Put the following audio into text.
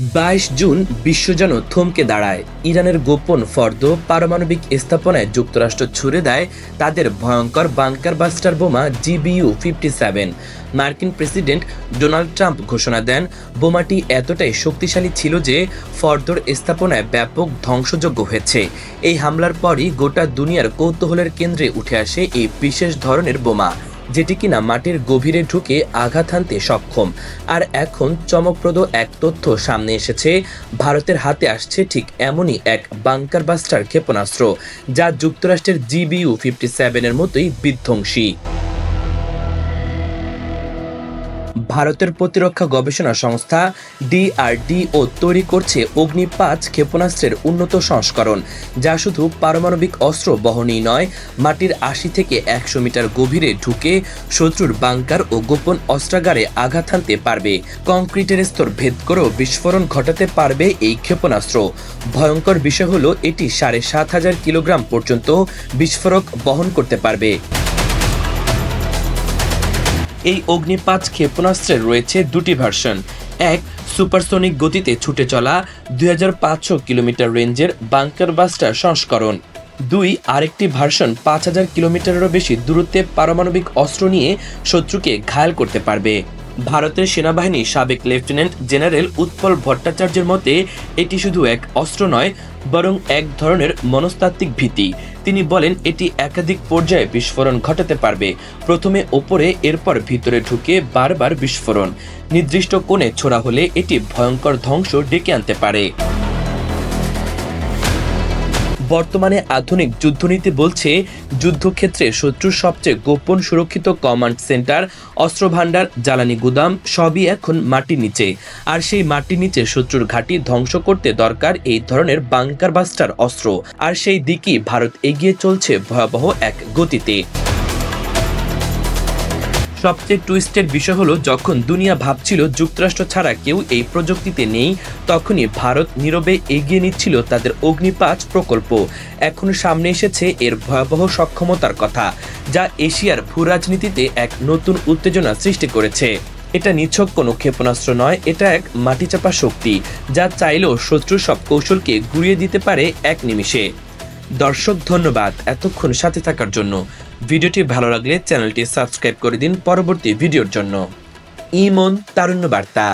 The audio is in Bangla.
বাইশ জুন বিশ্ব যেন থমকে দাঁড়ায়। ইরানের গোপন ফর্দ পারমাণবিক স্থাপনায় যুক্তরাষ্ট্র ছুড়ে দেয় তাদের ভয়ঙ্কর বাংকার বাস্টার বোমা জিবিইউ ফিফটি সেভেন মার্কিন প্রেসিডেন্ট ডোনাল্ড ট্রাম্প ঘোষণা দেন, বোমাটি এতটাই শক্তিশালী ছিল যে ফর্দর স্থাপনায় ব্যাপক ধ্বংসযোগ্য হয়েছে। এই হামলার পরই গোটা দুনিয়ার কৌতূহলের কেন্দ্রে উঠে আসে এই বিশেষ ধরনের বোমা। যেটি কিনা মাটির গভীরে ঢুকে আঘাত হানতে সক্ষম। আর এখন চমকপ্রদ এক তথ্য সামনে এসেছে। ভারতের হাতে আসছে ঠিক এমনই এক বাংকার বাস্টার ক্ষেপণাস্ত্র, যা যুক্তরাষ্ট্রের জিবিউ ফিফটি সেভেনের মতোই বিধ্বংসী। ভারতের প্রতিরক্ষা গবেষণা সংস্থা ডিআরডিও তৈরি করছে অগ্নি পাঁচ ক্ষেপণাস্ত্রের উন্নত সংস্করণ, যা শুধু পারমাণবিক অস্ত্র বহনই নয়, মাটির আশি থেকে একশো মিটার গভীরে ঢুকে শত্রুর বাংকার ও গোপন অস্ত্রাগারে আঘাত হানতে পারবে। কংক্রিটের স্তর ভেদ করেও বিস্ফোরণ ঘটাতে পারবে এই ক্ষেপণাস্ত্র। ভয়ঙ্কর বিষয় হলো, এটি সাড়ে সাত হাজার কিলোগ্রাম পর্যন্ত বিস্ফোরক বহন করতে পারবে। এই অগ্নিপাত ক্ষেপণাস্ত্রের রয়েছে দুটি ভার্সন এক সুপারসনিক গতিতে ছুটে চলা দুই হাজার পাঁচশো কিলোমিটার রেঞ্জের বাংকার বাস্টার সংস্করণ। দুই, আরেকটি ভার্সন পাঁচ হাজার কিলোমিটারেরও বেশি দূরত্বে পারমাণবিক অস্ত্র নিয়ে শত্রুকে ঘায়াল করতে পারবে। ভারতের সেনাবাহিনী সাবেক লেফটেন্যান্ট জেনারেল উৎপল ভট্টাচার্যের মতে, এটি শুধু এক অস্ত্র নয়, বরং এক ধরনের মনস্তাত্ত্বিক ভীতি। তিনি বলেন, এটি একাধিক পর্যায়ে বিস্ফোরণ ঘটাতে পারবে। প্রথমে ওপরে, এরপর ভিতরে ঢুকে বারবার বিস্ফোরণ। নির্দিষ্ট কোণে ছোড়া হলে এটি ভয়ঙ্কর ধ্বংস ডেকে আনতে পারে। বর্তমানে আধুনিক যুদ্ধনীতি বলছে, যুদ্ধক্ষেত্রে শত্রুর সবচেয়ে গোপন সুরক্ষিত কমান্ড সেন্টার অস্ত্র ভাণ্ডার জ্বালানি গুদাম, সবই এখন মাটির নিচে। আর সেই মাটির নিচে শত্রুর ঘাঁটি ধ্বংস করতে দরকার এই ধরনের বাংকার বাস্টার অস্ত্র। আর সেই দিকই ভারত এগিয়ে চলছে ভয়াবহ এক গতিতে। সবচেয়ে টুইস্টের বিষয় হলো, যখন দুনিয়া ভাবছিল যুক্তরাষ্ট্র ছাড়া কেউ এই প্রযুক্তিতে নেই, তখনই ভারত নীরবে এগিয়ে নিচ্ছিল তাদের অগ্নিপাঁচ প্রকল্প। এখন সামনে এসেছে এর ভয়াবহ সক্ষমতার কথা, যা এশিয়ার ভূরাজনীতিতে এক নতুন উত্তেজনা সৃষ্টি করেছে। এটা নিছক কোনো ক্ষেপণাস্ত্র নয়, এটা এক মাটিচাপা শক্তি, যা চাইলেও শত্রুর সব কৌশলকে গুড়িয়ে দিতে পারে এক নিমিষে। দর্শক, ধন্যবাদ। এতক্ষণ সাথে থাকার জন্য ভিডিওটি ভালো লাগলে চ্যানেলটি সাবস্ক্রাইব করে দিন পরবর্তী ভিডিওর জন্য। ইমন তারুণ্য বার্তা